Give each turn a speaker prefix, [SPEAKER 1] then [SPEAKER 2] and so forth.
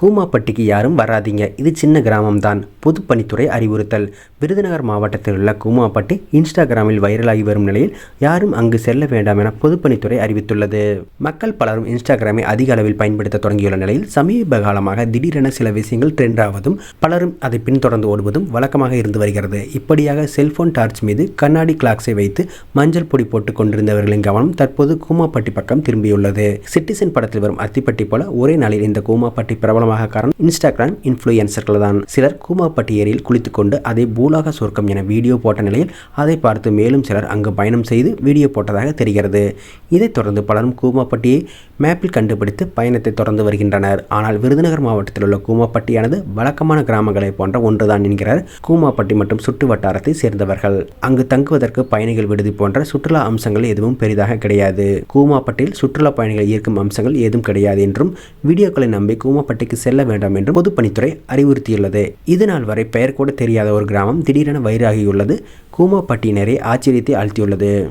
[SPEAKER 1] கூமாப்பட்டிக்கு யாரும் வராதீங்க. இது சின்ன கிராமம்தான். பொதுப்பணித்துறை அறிவுறுத்தல். விருதுநகர் மாவட்டத்தில் உள்ள கூமாப்பட்டி இன்ஸ்டாகிராமில் வைரலாகி வரும் நிலையில் யாரும் அங்கு செல்ல வேண்டாம் என பொதுப்பணித்துறை அறிவித்துள்ளது. மக்கள் பலரும் இன்ஸ்டாகிராமை அதிக அளவில் பயன்படுத்த தொடங்கியுள்ள நிலையில் சமீப காலமாக திடீரென சில விஷயங்கள் ட்ரெண்ட் ஆவதும் பலரும் அதை பின்தொடர்ந்து ஓடுவதும் வழக்கமாக இருந்து வருகிறது. இப்படியாக செல்போன் டார்ச் மீது கண்ணாடி கிளாக்ஸை வைத்து மஞ்சள் பொடி போட்டுக் கொண்டிருந்தவர்களின் கவனம் தற்போது கூமாப்பட்டி பக்கம் திரும்பியுள்ளது. சிட்டிசன் படத்தில் வரும் அத்திப்பட்டி போல ஒரே நாளில் இந்த கூமாப்பட்டி பிரபலமாக காரணம் இன்ஸ்டாகிராம் இன்ஃப்ளூயன்சர்கள் தான் சிலர் கூமாப்பட்டி ஏரியில் குளித்துக்கொண்டு அதை பூலாக சொர்க்கம் என வீடியோ போட்ட நிலையில் அதை பார்த்து மேலும் சிலர் அங்கு பயணம் செய்து வீடியோ போட்டதாக தெரிகிறது. இதைத் தொடர்ந்து பலரும் கூமாப்பட்டியை மேப்பில் கண்டுபிடித்து பயணத்தை தொடர்ந்து வருகின்றனர். ஆனால் விருதுநகர் மாவட்டத்தில் உள்ள கூமாப்பட்டியானது வழக்கமான கிராமங்களை போன்ற ஒன்றுதான் என்கிறார் கூமாப்பட்டி மற்றும் சுற்று வட்டாரத்தை சேர்ந்தவர்கள். அங்கு தங்குவதற்கு பயணிகள் விடுதி போன்ற சுற்றுலா அம்சங்கள் எதுவும் பெரிதாக கிடையாது. கூமாப்பட்டியில் சுற்றுலா பயணிகள் ஈர்க்கும் அம்சங்கள் ஏதும் கிடையாது என்றும் வீடியோக்களை நம்பி கூமாப்பட்டிக்கு செல்ல வேண்டாம் என்றும் பொதுப்பணித்துறை அறிவுறுத்தியுள்ளது. இதனால் வரை பெயர் கூட தெரியாத ஒரு கிராமம் திடீரென வைராகியுள்ளது. கூமாப்பட்டியினரை ஆச்சரியத்தை ஆழ்த்தியுள்ளது.